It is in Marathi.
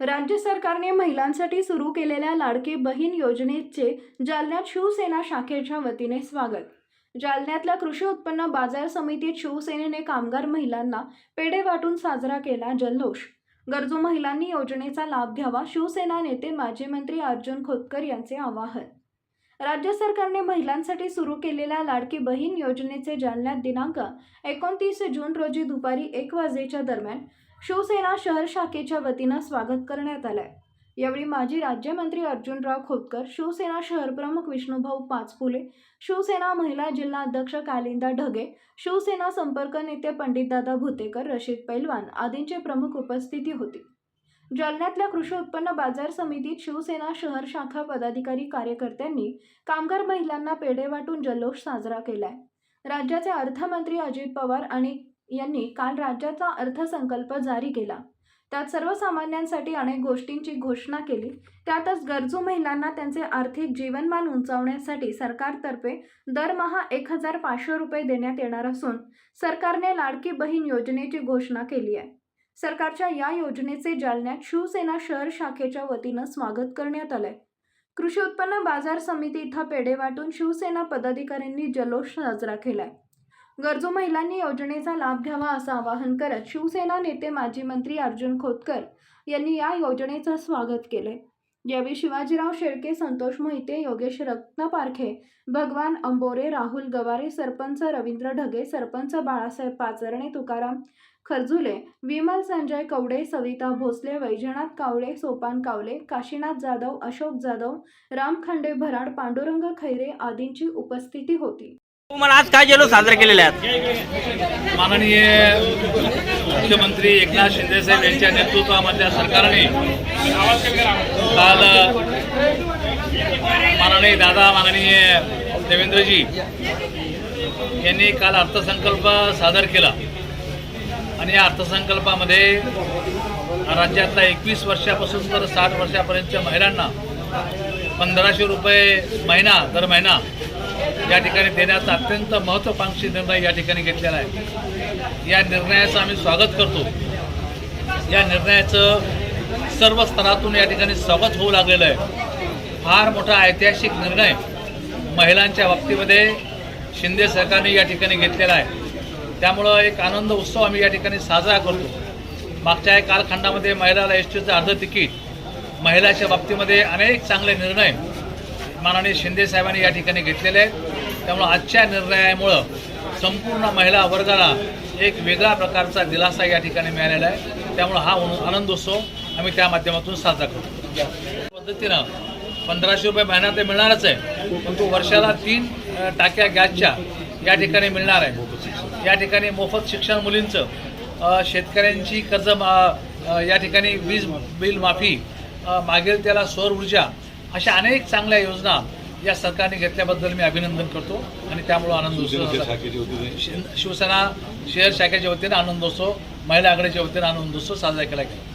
राज्य सरकारने महिलांसाठी सुरू केलेल्या लाडके बहीण योजनेचे जालन्यात शिवसेना शाखेच्या वतीने स्वागत. जालन्यातल्या कृषी उत्पन्न बाजार समितीत शिवसेनेने कामगार महिलांना पेढे वाटून साजरा केला जल्लोष. गरजू महिलांनी योजनेचा लाभ घ्यावा शिवसेना नेते माजी मंत्री अर्जुन खोतकर यांचे आवाहन. राज्य सरकारने महिलांसाठी सुरू केलेल्या लाडकी बहीण योजनेचे जालन्यात दिनांक एकोणतीस जून रोजी दुपारी एक वाजेच्या दरम्यान शिवसेना शहर शाखेच्या वतीनं स्वागत करण्यात आलं आहे यावेळी माजी राज्यमंत्री अर्जुनराव खोतकर शिवसेना शहर प्रमुख विष्णुभाऊ पाचपुले शिवसेना महिला जिल्हा अध्यक्ष कालिंदा ढगे शिवसेना संपर्क नेते पंडितदादा भुतेकर रशीद पैलवान आदींची प्रमुख उपस्थिती होती. जालन्यातल्या कृषी उत्पन्न बाजार समितीत शिवसेना शहर शाखा पदाधिकारी कार्यकर्त्यांनी कामगार महिलांना पेढे वाटून जल्लोष साजरा केलाय. राज्याचे अर्थमंत्री अजित पवार आणि यांनी काल राज्याचा अर्थसंकल्प जारी केला. त्यात सर्वसामान्यांसाठी अनेक गोष्टींची घोषणा केली. त्यातच गरजू महिलांना त्यांचे आर्थिक जीवनमान उंचावण्यासाठी सरकारतर्फे दरमहा एक हजार पाचशे रुपये देण्यात येणार असून सरकारने लाडकी बहीण योजनेची घोषणा केली आहे. सरकारच्या या योजनेचे जालन्यात शिवसेना शहर शाखेच्या वतीनं स्वागत करण्यात आलंय. कृषी उत्पन्न बाजार समिती इथं पेढे वाटून शिवसेना पदाधिकाऱ्यांनी जल्लोष साजरा केलाय. गरजू महिलांनी योजनेचा लाभ घ्यावा असं आवाहन करत शिवसेना नेते माजी मंत्री अर्जुन खोतकर यांनी या योजनेचं स्वागत केले यावेळी शिवाजीराव शेळके संतोष मोहिते योगेश रत्नपारखे भगवान अंबोरे राहुल गवारे सरपंच रवींद्र ढगे सरपंच बाळासाहेब पाचरणे तुकाराम खरजुले विमल संजय कवडे सविता भोसले वैजनाथ कावळे सोपान कावले काशीनाथ जाधव अशोक जाधव राम खंडे भराड पांडुरंग खैरे आदींची उपस्थिती होती. मला आज काय जल्लोष साजरे केलेले आहेत? माननीय मुख्यमंत्री एकनाथ शिंदे साहेब यांच्या नेतृत्वामधल्या सरकारने काल माननीय दादा माननीय देवेंद्रजी यांनी काल अर्थसंकल्प सादर केला. आणि या अर्थसंकल्पामध्ये राज्यातल्या एकवीस वर्षापासून तर साठ वर्षापर्यंतच्या महिलांना पंधराशे रुपये महिना दर महिना या ठिकाणी देण्याचा अत्यंत महत्त्वाकांक्षी निर्णय या ठिकाणी घेतलेला आहे. या निर्णयाचं आम्ही स्वागत करतो. या निर्णयाचं सर्व स्तरातून या ठिकाणी स्वागत होऊ लागलेलं आहे. फार मोठा ऐतिहासिक निर्णय महिलांच्या बाबतीमध्ये शिंदे सरकारने या ठिकाणी घेतलेला आहे. त्यामुळं एक आनंद उत्सव आम्ही या ठिकाणी साजरा करतो. मागच्या कालखंडामध्ये महिलाला एस टीचं अर्ध तिकीट महिलाच्या बाबतीमध्ये अनेक चांगले निर्णय माननीय शिंदे साहेबांनी या ठिकाणी घेतलेले आहेत त्यामुळं आजच्या निर्णयामुळं संपूर्ण महिला वर्गाला एक वेगळ्या प्रकारचा दिलासा या ठिकाणी मिळालेला आहे. त्यामुळं हा आनंदोत्सव आम्ही त्या माध्यमातून साजरा करतो. या पद्धतीनं पंधराशे रुपये महिना ते मिळणारच आहे परंतु वर्षाला तीन टाक्या गॅसच्या या ठिकाणी मिळणार आहे. या ठिकाणी मोफत शिक्षण मुलींचं शेतकऱ्यांची कर्ज मा- या ठिकाणी वीज बिल माफी मागेल त्याला सौर ऊर्जा अशा अनेक चांगल्या योजना या सरकारने घेतल्याबद्दल मी अभिनंदन करतो आणि त्यामुळं आनंदोत्सव. शिव- शिवसेना शहर शाखेच्या वतीने आनंदोत्सव महिला आघाडीच्या वतीने आनंदोत्सव साजरा केला गेला